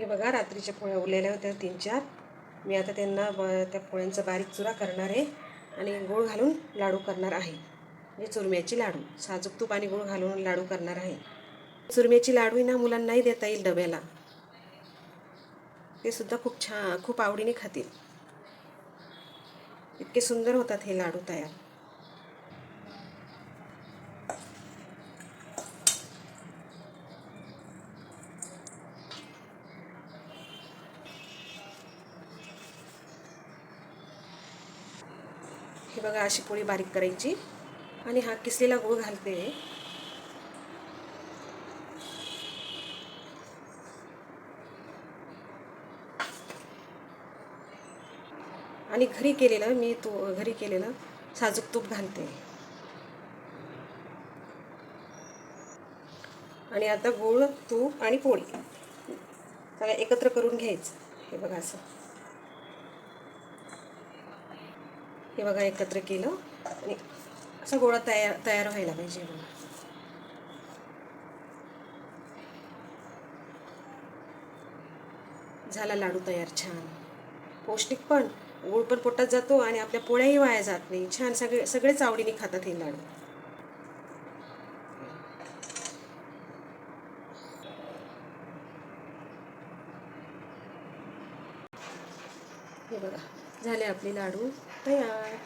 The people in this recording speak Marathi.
हे बघा रात्रीच्या पोळ्या उरलेल्या होत्या तीन चार मी आता त्यांना ब त्या पोळ्यांचा बारीक चुरा करणार आहे आणि गूळ घालून लाडू करणार आहे. म्हणजे चुरम्याची लाडू साजूक तूप आणि गूळ घालून लाडू करणार आहे. चुरम्याची लाडू ना मुलांनाही देता येईल डब्याला. ते सुद्धा खूप छान खूप आवडीने खातील. इतके सुंदर होतात हे लाडू तयार. हे बघा अशी पोळी बारीक करायची. आणि हा किसलेला गूळ घालते. आणि घरी केलेलं मी तू घरी केलेलं साजूक तूप घालते. आणि आता गूळ तूप आणि पोळी. सगळं एकत्र करून घ्यायचं. हे बघा असं. हे बघा एकत्र केलं. आणि असं गोळा तयार तयार व्हायला पाहिजे बघा. झाला लाडू तयार छान. पौष्टिक पण. गुळ पण पोटात जातो आणि आपल्या पोळ्याही वाया जात नाही. छान सगळे सगळेच आवडीने खातात हे लाडू. हे बघा झाले आपले लाडू तयार.